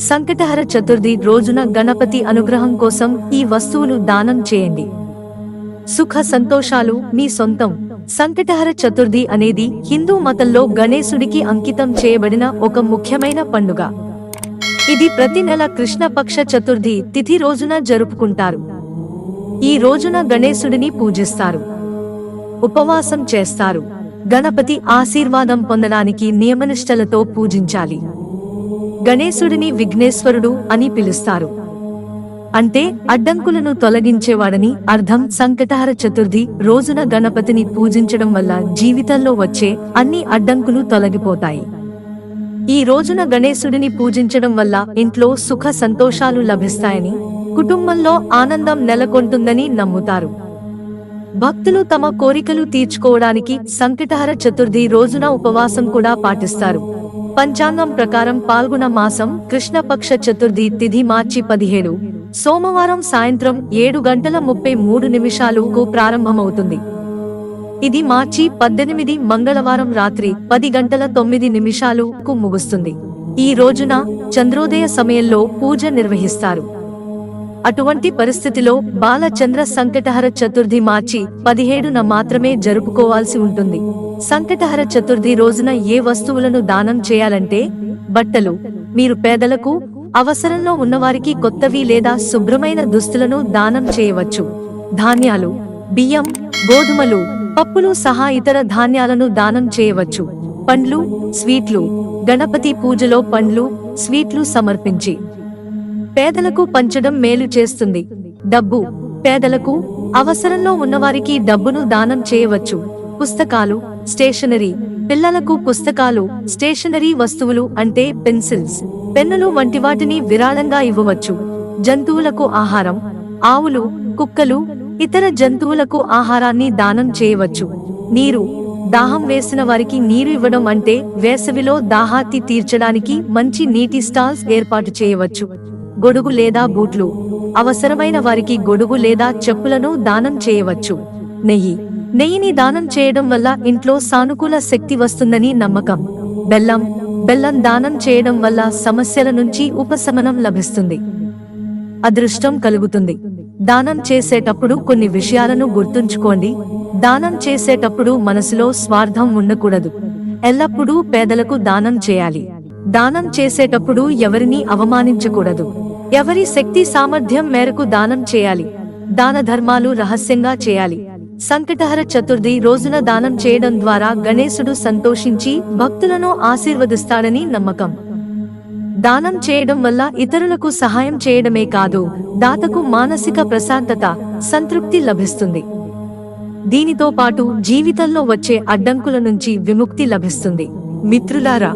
సంకటహర చతుర్థి రోజున గణపతి అనుగ్రహం కోసం ఈ వస్తువులు దానం చేయండి. సుఖ సంతోషాలు మీ సొంతం. సంకటహర చతుర్థి అనేది హిందూ మతంలో గణేశుడికి అంకితం చేయబడిన ఒక ముఖ్యమైన పండుగ. ఇది ప్రతి నెల కృష్ణపక్ష చతుర్థి తిథి రోజున జరుపుకుంటారు. ఈ రోజున గణేశుడిని పూజిస్తారు. ఉపవాసం చేస్తారు. గణపతి ఆశీర్వాదం పొందడానికి నియమనిష్టలతో పూజించాలి. గణేశుడిని విఘ్నేశ్వరుడు అని పిలుస్తారు. అంటే అడ్డంకులను తొలగించేవాడని అర్థం సంకటహర చతుర్థి రోజున గణపతిని పూజించడం వల్ల జీవితంలో వచ్చే అన్ని అడ్డంకులు తొలగిపోతాయి. ఈ రోజున గణేశుడిని పూజించడం వల్ల ఇంట్లో సుఖ సంతోషాలు లభిస్తాయని కుటుంబంలో ఆనందం నెలకొంటుందని నమ్ముతారు. భక్తులు తమ కోరికలు తీర్చుకోవడానికి సంకటహర చతుర్థి రోజున ఉపవాసం కూడా పాటిస్తారు. పంచాంగం ప్రకారం పాల్గొన మాసం కృష్ణపక్ష చతుర్థి తిథి మార్చి పదిహేడు. సోమవారం సాయంత్రం ఏడు గంటల ముప్పై మూడు నిమిషాలకు ప్రారంభమవుతుంది. ఇది మార్చి పద్దెనిమిది మంగళవారం రాత్రి పది గంటల తొమ్మిది నిమిషాలకు ముగుస్తుంది. ఈ రోజున చంద్రోదయ సమయంలో పూజ నిర్వహిస్తారు. అటువంటి పరిస్థితిలో బాలచంద్ర సంకటహర చతుర్థి మార్చి పదిహేడున మాత్రమే జరుపుకోవాల్సి ఉంటుంది. సంకటహర చతుర్థి రోజున ఏ వస్తువులను దానం చేయాలంటే బట్టలు మీరు పేదలకు అవసరంలో ఉన్నవారికి కొత్తవి లేదా శుభ్రమైన దుస్తులను దానం చేయవచ్చు. ధాన్యాలు బియ్యం గోధుమలు పప్పులు సహా ఇతర ధాన్యాలను దానం చేయవచ్చు. పండ్లు స్వీట్లు గణపతి పూజలో పండ్లు స్వీట్లు సమర్పించి పేదలకు పంచడం మేలు చేస్తుంది. డబ్బు. పేదలకు అవసరంలో ఉన్నవారికి డబ్బును దానం చేయవచ్చు. పుస్తకాలు స్టేషనరీ. పిల్లలకు పుస్తకాలు స్టేషనరీ వస్తువులు అంటే పెన్సిల్స్. పెన్నులు వంటి వాటిని విరాళంగా ఇవ్వవచ్చు. జంతువులకు ఆహారం. ఆవులు కుక్కలు ఇతర జంతువులకు ఆహారాన్ని దానం చేయవచ్చు. నీరు. దాహం వేసిన వారికి నీరు ఇవ్వడం అంటే వేసవిలో దాహాతి తీర్చడానికి మంచి నీటి స్టాల్స్ ఏర్పాటు చేయవచ్చు. గొడుగు లేదా బూట్లు. అవసరమైన వారికి గొడుగు లేదా చెప్పులను దానం చేయవచ్చు. నెయ్యి. నెయ్యిని దానం చేయడం వల్ల ఇంట్లో సానుకూల శక్తి వస్తుందని నమ్మకం. బెల్లం. బెల్లం దానం చేయడం వల్ల సమస్యల నుంచి ఉపశమనం లభిస్తుంది. అదృష్టం కలుగుతుంది. దానం చేసేటప్పుడు కొన్ని విషయాలను గుర్తుంచుకోండి. దానం చేసేటప్పుడు మనసులో స్వార్థం ఉండకూడదు. ఎల్లప్పుడూ పేదలకు దానం చేయాలి. దానం చేసేటప్పుడు ఎవరిని అవమానించకూడదు. ఎవరి శక్తి సామర్థ్యం మేరకు దానం చేయాలి? దాన ధర్మాలు రహస్యంగా చేయాలి. సంకటహర చతుర్థి రోజున దానం చేయడం ద్వారా గణేశుడు సంతోషించి భక్తులను ఆశీర్వదిస్తాడని నమ్మకం. దానం చేయడం వల్ల ఇతరులకు సహాయం చేయడమే కాదు దాతకు మానసిక ప్రశాంతత సంతృప్తి లభిస్తుంది. దీనితో పాటు జీవితంలో వచ్చే అడ్డంకుల నుంచి విముక్తి లభిస్తుంది. మిత్రులారా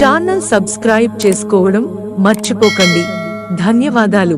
ఛానల్ సబ్స్క్రైబ్ చేసుకోవడం మర్చిపోకండి. ధన్యవాదాలు.